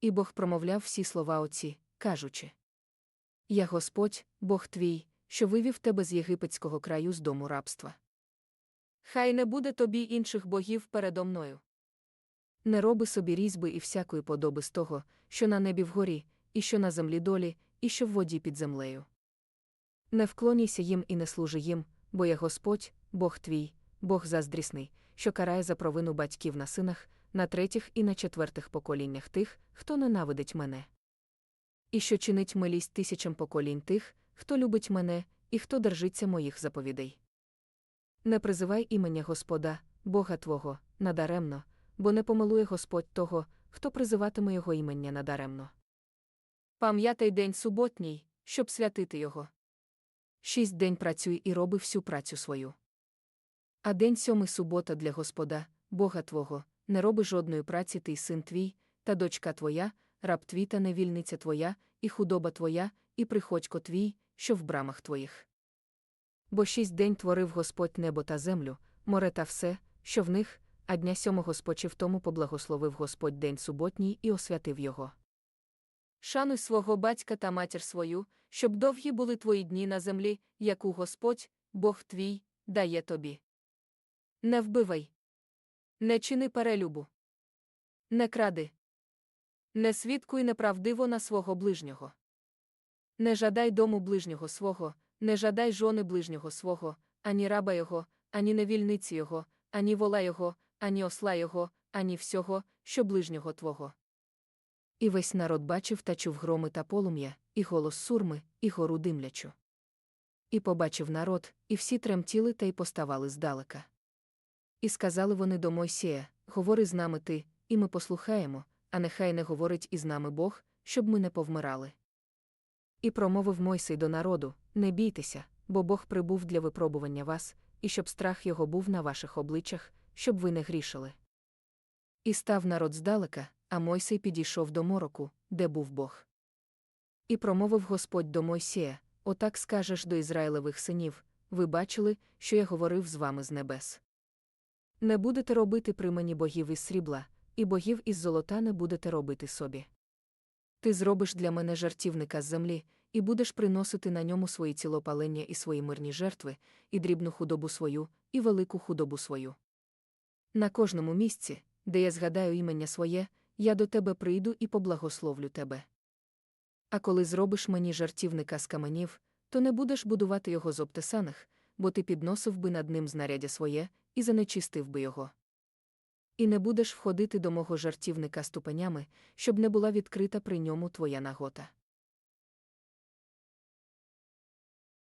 І Бог промовляв всі слова оці, кажучи: Я Господь, Бог твій, що вивів тебе з єгипетського краю з дому рабства. Хай не буде тобі інших богів передо мною. Не роби собі різьби і всякої подоби з того, що на небі вгорі, і що на землі долі, і що в воді під землею. Не вклонійся їм і не служи їм, бо я Господь, Бог твій, Бог заздрісний, що карає за провину батьків на синах, на третіх і на четвертих поколіннях тих, хто ненавидить мене. І що чинить милість тисячам поколінь тих, хто любить мене, і хто держиться моїх заповідей. Не призивай імення Господа, Бога Твого, надаремно, бо не помилує Господь того, хто призиватиме його імення надаремно. Пам'ятай день суботній, щоб святити його. Шість день працюй і роби всю працю свою. А день сьомий субота для Господа, Бога Твого, не роби жодної праці ти син твій, та дочка твоя, раб твій та невільниця твоя, і худоба твоя, і приходько твій, що в брамах твоїх. Бо шість день творив Господь небо та землю, море та все, що в них, а дня сьомого спочив тому поблагословив Господь день суботній і освятив його. Шануй свого батька та матір свою, щоб довгі були твої дні на землі, яку Господь, Бог твій, дає тобі. Не вбивай. Не чини перелюбу. Не кради. Не свідкуй неправдиво на свого ближнього. Не жадай дому ближнього свого, не жадай жони ближнього свого, ані раба його, ані невільниці його, ані вола його, ані осла його, ані всього, що ближнього твого. І весь народ бачив та чув громи та полум'я, і голос сурми, і гору димлячу. І побачив народ, і всі тремтіли та й поставали здалека. І сказали вони до Мойсія: Говори з нами ти, і ми послухаємо, а нехай не говорить із нами Бог, щоб ми не повмирали. І промовив Мойсей до народу: Не бійтеся, бо Бог прибув для випробування вас, і щоб страх його був на ваших обличчях, щоб ви не грішили. І став народ здалека, а Мойсей підійшов до мороку, де був Бог. І промовив Господь до Мойсія: Отак скажеш до Ізраїлевих синів: ви бачили, що я говорив з вами з небес. Не будете робити при мені богів із срібла, і богів із золота не будете робити собі. Ти зробиш для мене жартівника з землі, і будеш приносити на ньому свої цілопалення і свої мирні жертви, і дрібну худобу свою, і велику худобу свою. На кожному місці, де я згадаю імення своє, я до тебе прийду і поблагословлю тебе. А коли зробиш мені жартівника з каменів, то не будеш будувати його з обтесаних, бо ти підносив би над ним знаряддя своє і занечистив би його. І не будеш входити до мого жартівника ступенями, щоб не була відкрита при ньому твоя нагота.